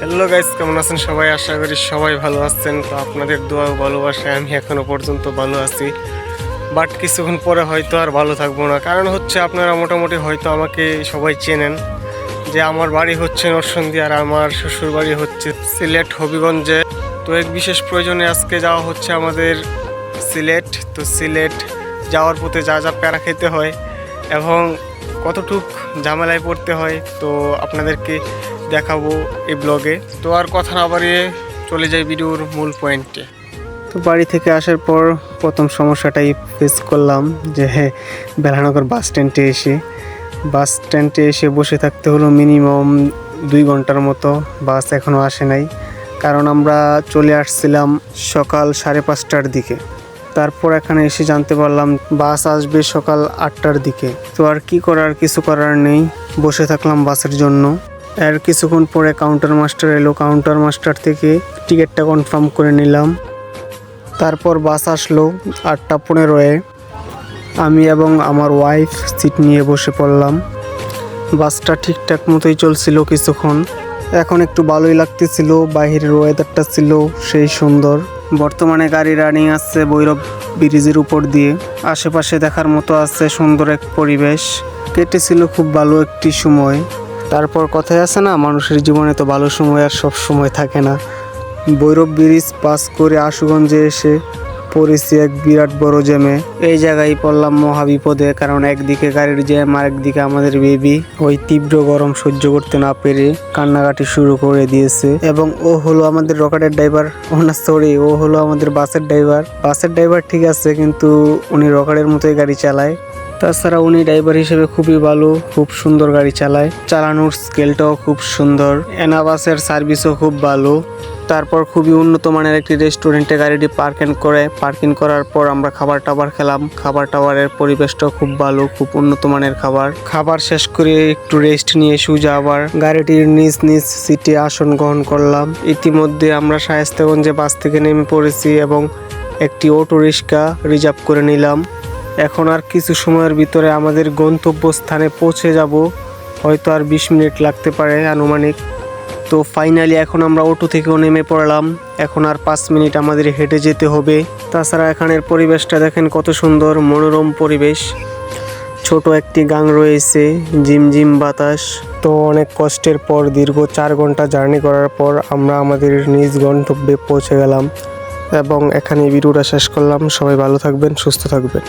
Hello guys কেমন আছেন সবাই? আশা করি সবাই ভালো আছেন। তো আপনাদের দোয়া ভালোবাসায় আমি এখনও পর্যন্ত ভালো আছি। বাট কিছুক্ষণ পরে হয়তো আর ভালো থাকব না। কারণ হচ্ছে আপনারা মোটামুটি হয়তো আমাকে সবাই চেনেন। যে আমার বাড়ি হচ্ছে নরসন্দী আর আমার শ্বশুর বাড়ি হচ্ছে সিলেট হবিগঞ্জে। তো এক বিশেষ প্রয়োজনে আজকে যাওয়া হচ্ছে আমাদের সিলেট। তো সিলেট যাওয়ার পথে যা যা প্যারা খেতে হয়। এবং কতটুক ঝামেলায় পড়তে হয়, তো আপনাদেরকে দেখাবো এই ব্লগে। তো আর কথা না বাড়িয়ে চলে যাই ভিডিওর মূল পয়েন্টে। তো বাড়ি থেকে আসার পর প্রথম সমস্যাটাই ফেস করলাম যে হ্যাঁ বেলানগর বাস স্ট্যান্ডে এসে। বাস স্ট্যান্ডে এসে বসে থাকতে হলো মিনিমাম দুই ঘণ্টার মতো, বাস এখনও আসে নাই। কারণ আমরা চলে আসছিলাম সকাল সাড়ে পাঁচটার দিকে। তারপর এখানে এসে জানতে পারলাম, বাস আসবে সকাল আটটার দিকে। তো আর কি করার, কিছু করার নেই। বসে থাকলাম বাসের জন্য। আর কিছুক্ষণ পরে কাউন্টার মাস্টার এলো। কাউন্টার মাস্টার থেকে টিকিটটা কনফার্ম করে নিলাম। তারপর বাস আসলো আটটা পনেরোয়। আমি এবং আমার ওয়াইফ সিট নিয়ে বসে পড়লাম। বাসটা ঠিকঠাক মতোই চলছিল কিছুক্ষণ। এখন একটু ভালোই লাগতেছিল। বাহিরের ওয়েদারটা ছিল সেই সুন্দর। বর্তমানে গাড়ি রানিং আসছে ভৈরব ব্রিজের উপর দিয়ে। আশেপাশে দেখার মতো আছে সুন্দর এক পরিবেশ। কেটেছিল খুব ভালো একটি সময়। তারপর কথায় আছে না, মানুষের জীবনে তো ভালো সময় আর সব সময় থাকে না। ভৈরব ব্রিজ পাস করে আশুগঞ্জে এসে পড়েছি এক বিরাট বড় জ্যামে। এই জায়গায় পড়লাম মহাবিপদে কারণ একদিকে গাড়ির জ্যাম আর একদিকে আমাদের বেবি ওই তীব্র গরম সহ্য করতে না পেরে কান্নাকাটি শুরু করে দিয়েছে। এবং ও হলো আমাদের রকেটের ড্রাইভার। ও না সরি ও হলো আমাদের বাসের ড্রাইভার। বাসের ড্রাইভার ঠিক আছে, কিন্তু উনি রকেটের মতোই গাড়ি চালায়। তাছাড়া উনি ড্রাইভার হিসেবে খুবই ভালো, খুব সুন্দর গাড়ি চালায়। চালানোর স্কেলটাও খুব সুন্দর। এনা বাসের সার্ভিসও খুব ভালো। তারপর খুবই উন্নত মানের একটি রেস্টুরেন্টে গাড়িটি পার্কিং করে পার্কিং করার পর আমরা খাবার টাবার খেলাম। খাবার টাবারের পরিবেশটাও খুব ভালো, খুব উন্নত মানের খাবার। খাবার শেষ করে একটু রেস্ট নিয়ে সুজা আবার গাড়িটির নিজ নিজ সিটে আসন গ্রহণ করলাম। ইতিমধ্যে আমরা শায়েস্তাগঞ্জে বাস থেকে নেমে পড়েছি এবং একটি অটো রিক্সা রিজার্ভ করে নিলাম। এখন আর কিছু সময়ের ভিতরে আমাদের গন্তব্যস্থানে পৌঁছে যাব। হয়তো আর বিশ মিনিট লাগতে পারে আনুমানিক। তো ফাইনালি এখন আমরা অটো থেকেও নেমে পড়লাম। এখন আর পাঁচ মিনিট আমাদের হেঁটে যেতে হবে। তাছাড়া এখানের পরিবেশটা দেখেন কত সুন্দর, মনোরম পরিবেশ। ছোট একটি গাং রয়েছে, ঝিমঝিম বাতাস। তো অনেক কষ্টের পর দীর্ঘ চার ঘণ্টা জার্নি করার পর আমরা আমাদের নিজ গন্তব্যে পৌঁছে গেলাম। এবং এখানে ভিডিওটা শেষ করলাম। সবাই ভালো থাকবেন, সুস্থ থাকবেন।